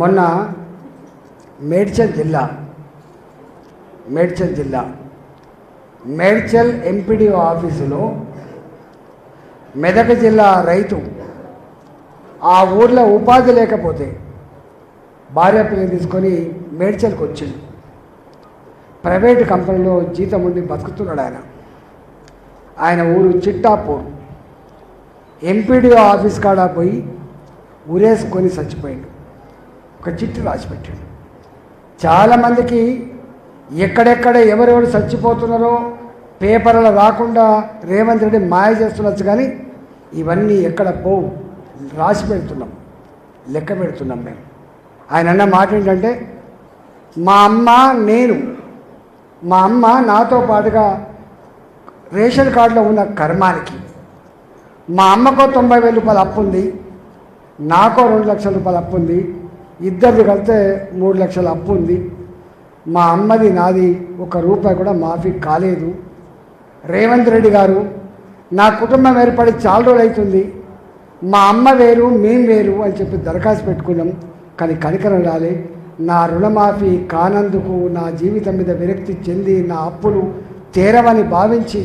మొన్న మేడ్చల్ జిల్లా మేడ్చల్ జిల్లా మేడ్చల్ ఎంపీడీఓ ఆఫీసులో మెదక్ జిల్లా రైతు ఆ ఊర్లో ఉపాధి లేకపోతే భార్య పిల్లని తీసుకొని మేడ్చల్కి వచ్చిండు. ప్రైవేట్ కంపెనీలో జీతం ఉండి బతుకుతున్నాడు ఆయన. ఆయన ఊరు చిట్టాపూర్. ఎంపీడీఓ ఆఫీస్ కాడ పోయి ఉరేసుకొని చచ్చిపోయాడు. ఒక చిట్టు రాసిపెట్టాడు. చాలామందికి ఎక్కడెక్కడ ఎవరెవరు చచ్చిపోతున్నారో పేపర్లో రాకుండా రేవంత్ రెడ్డి మాయ చేస్తుండొచ్చు కానీ ఇవన్నీ ఎక్కడ పోవు. రాసి పెడుతున్నాం. లెక్క పెడుతున్నాం మేము. ఆయన అన్న మాట ఏంటంటే మా అమ్మ నేను మా అమ్మ నాతో పాటుగా రేషన్ కార్డులో ఉన్న కర్మానికి మా అమ్మకో తొంభై వేల రూపాయలు అప్పు ఉంది నాకో రెండు లక్షల రూపాయలు అప్పు ఉంది ఇద్దరిది కలిస్తే మూడు లక్షల అప్పు ఉంది. మా అమ్మది నాది ఒక రూపాయి కూడా మాఫీ కాలేదు. రేవంత్ రెడ్డి గారు నా కుటుంబం ఏర్పడి చాలా రోజులు అవుతుంది. మా అమ్మ వేరు మేం వేరు అని చెప్పి దరఖాస్తు పెట్టుకున్నాం. కానీ కనికరం రాలే. నా రుణమాఫీ కానందుకు నా జీవితం మీద విరక్తి చెంది నా అప్పులు తీరవని భావించి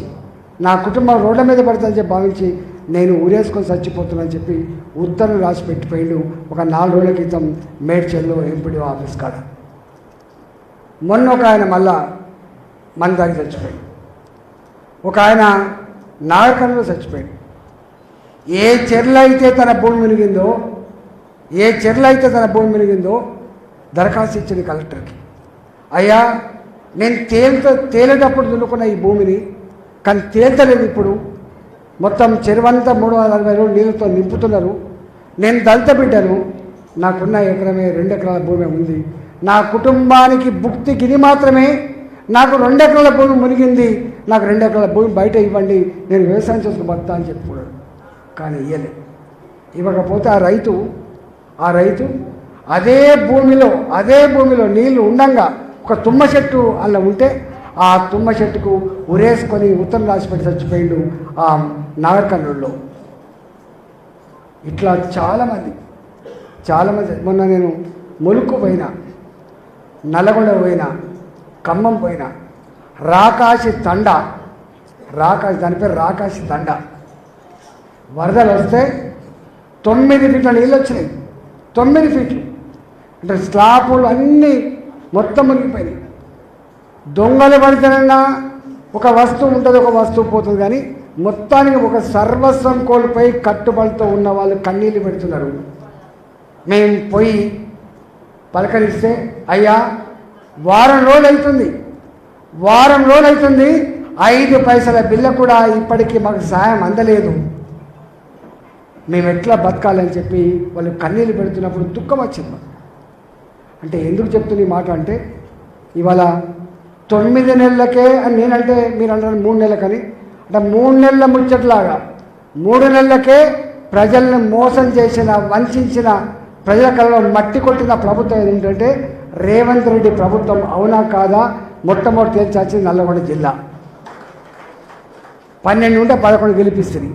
నా కుటుంబం రోడ్ల మీద పడుతుందని చెప్పి భావించి నేను ఊరేసుకొని చచ్చిపోతున్నానని చెప్పి ఉత్తరం రాసి పెట్టిపోయిండు ఒక నాలుగు రోజుల క్రితం మేడ్చల్లో ఎంపీడీ ఆఫీస్ కాడ. మొన్న ఒక ఆయన మళ్ళా మన దాగి చచ్చిపోయాడు. ఒక ఆయన నాగరికంలో చచ్చిపోయాడు. ఏ చెర్ల అయితే తన భూమి మునిగిందో ఏ చెర్ల అయితే తన భూమి మునిగిందో దరఖాస్తు ఇచ్చింది కలెక్టర్కి. అయ్యా నేను తేలుత తేలేటప్పుడు దున్నుకున్న ఈ భూమిని కానీ తేల్తలేదు ఇప్పుడు. మొత్తం చెరువంతా మూడు వందల అరవై రోజులు నీళ్ళతో నింపుతున్నారు. నేను దళిత బిడ్డను. నాకున్న ఎకరమే రెండు ఎకరాల భూమి ఉంది. నా కుటుంబానికి భుక్తి గిరి మాత్రమే. నాకు రెండు ఎకరాల భూమి మునిగింది. నాకు రెండు ఎకరాల భూమి బయట ఇవ్వండి. నేను వ్యవసాయం చేసుకుని బతా అని చెప్పుకున్నాడు. కానీ ఇయ్యలే. ఇవ్వకపోతే ఆ రైతు ఆ రైతు అదే భూమిలో అదే భూమిలో నీళ్ళు ఉండంగా ఒక తుమ్మ చెట్టు అలా ఉంటే ఆ తుమ్మ చెట్టుకు ఉరేసుకొని ఉత్తరం రాసి పెట్టి చచ్చిపోయిండు ఆ నాగర్కర్నూలులో. ఇట్లా చాలామంది చాలామంది మొన్న నేను ములుకు పోయినా నల్లగొండ పోయినా ఖమ్మం పోయినా రాకాశి తండ రాకాశి దాని పేరు రాకాశి తండ. వరదలు వస్తే తొమ్మిది ఫీట్ల నీళ్ళు వచ్చినాయి. తొమ్మిది ఫీట్లు. అంటే స్లాపులు అన్నీ మొత్తం మునిగిపోయినాయి. దొంగలు పడితేనన్నా ఒక వస్తువు ఉంటుంది ఒక వస్తువు పోతుంది కానీ మొత్తానికి ఒక సర్వస్వం కోల్పోయి కట్టుబడితో ఉన్న వాళ్ళు కన్నీళ్ళు పెడుతున్నారు. మేము పోయి పలకరిస్తే అయ్యా వారం రోజులు అవుతుంది వారం రోజులు అవుతుంది ఐదు పైసల బిల్ల కూడా ఇప్పటికీ మాకు సహాయం అందలేదు. మేము ఎట్లా బతకాలని చెప్పి వాళ్ళు కన్నీళ్ళు పెడుతున్నప్పుడు దుఃఖం వచ్చింది అంటే ఎందుకు చెప్తున్న ఈ మాట అంటే ఇవాళ తొమ్మిది నెలలకే అని నేనంటే మీరు అంటారు మూడు నెలలకని అంటే మూడు నెలల ముచ్చట్లాగా. మూడు నెలలకే ప్రజల్ని మోసం చేసిన వంచిన ప్రజల కళ్ళలో మట్టి కొట్టిన ప్రభుత్వం ఏంటంటే రేవంత్ రెడ్డి ప్రభుత్వం అవునా కాదా? మొట్టమొదటి తేల్చాల్సింది నల్లగొండ జిల్లా. పన్నెండు ఉంటే పదకొండు గెలిపిస్తుంది.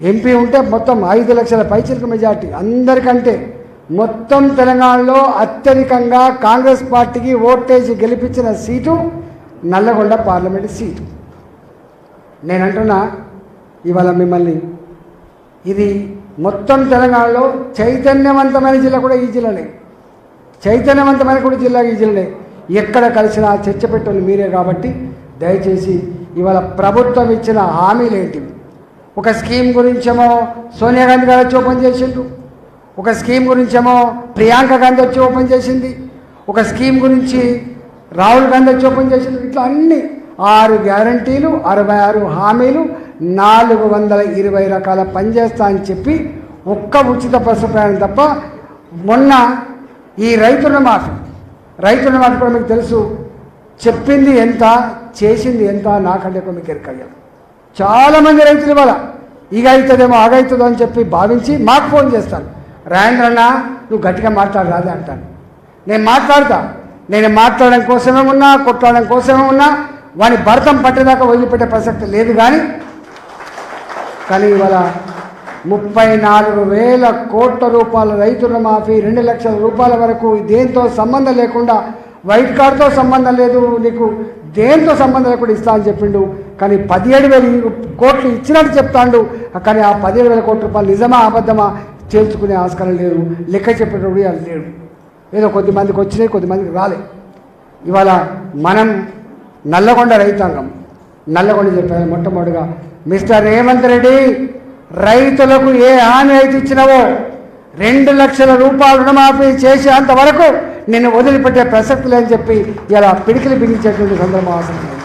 ఎంపీ ఉంటే మొత్తం ఐదు లక్షల పైచిలకు మెజార్టీ అందరికంటే. మొత్తం తెలంగాణలో అత్యధికంగా కాంగ్రెస్ పార్టీకి ఓటేజీ గెలిపించిన సీటు నల్లగొండ పార్లమెంట్ సీటు. నేను అంటున్నా ఇవాళ మిమ్మల్ని ఇది మొత్తం తెలంగాణలో చైతన్యవంతమైన జిల్లా కూడా ఈ జిల్లానే. చైతన్యవంతమైన కూడా జిల్లా ఈ జిల్లానే. ఎక్కడ కలిసినా చర్చ పెట్టాలి మీరే కాబట్టి దయచేసి ఇవాళ ప్రభుత్వం ఇచ్చిన హామీలు ఏంటివి? ఒక స్కీమ్ గురించేమో సోనియా గాంధీ గారు వచ్చి ఓపెన్ చేసిండు ఒక స్కీమ్ గురించేమో ప్రియాంక గాంధీ వచ్చి ఓపెన్ చేసింది. ఒక స్కీమ్ గురించి రాహుల్ గాంధీ వచ్చి ఓపెన్ చేసింది. ఇట్లా అన్ని ఆరు గ్యారంటీలు అరవై ఆరు హామీలు నాలుగు వందల ఇరవై రకాల పనిచేస్తా అని చెప్పి ఒక్క ఉచిత బస్సు ప్రయాణం తప్ప మొన్న ఈ రైతుల మాఫీ. రైతుల మాఫీ కూడా మీకు తెలుసు. చెప్పింది ఎంత చేసింది ఎంత నాకంటే ఎక్కువ మీకు ఎరకయ్యాలి చాలామంది రైతులు ఇవాళ ఇక అవుతుందేమో ఆగవుతుందో అని చెప్పి భావించి మాకు ఫోన్ చేస్తాను రాయంద్ర నువ్వు గట్టిగా మాట్లాడరాదే అంటాను. నేను మాట్లాడతా. నేను మాట్లాడడం కోసమే ఉన్నా కొట్లాడడం కోసమే ఉన్నా వాని భరతం పట్టేదాకా వదిలిపెట్టే ప్రసక్తి లేదు కానీ కానీ ఇవాళ ముప్పై నాలుగు వేల కోట్ల రూపాయల రైతు రుణమాఫీ రెండు లక్షల రూపాయల వరకు దేంతో సంబంధం లేకుండా వైట్ కార్డుతో సంబంధం లేదు నీకు దేంతో సంబంధం లేకుండా ఇస్తా అని చెప్పిండు. కానీ పదిహేడు వేల కోట్లు ఇచ్చినట్టు చెప్తాండు. కానీ ఆ పదిహేడు వేల కోట్ల రూపాయలు నిజమా అబద్ధమా? చేర్చుకునే ఆస్కారం లేదు లెక్క చెప్పేటప్పుడు అది లేడు ఏదో కొద్దిమందికి వచ్చినాయి కొద్దిమందికి రాలే. ఇవాళ మనం నల్లగొండ రైతాంగం నల్లగొండ చెప్పారు మొట్టమొదటిగా. మిస్టర్ రేవంత్ రెడ్డి రైతులకు ఏ హామీ అయితే ఇచ్చినావో రెండు లక్షల రూపాయలు రుణమాఫీ చేసేంత వరకు నిన్ను వదిలిపెట్టే ప్రసక్తి లేని చెప్పి ఇలా పిడికిలు బిగించేటువంటి సందర్భం అవసరం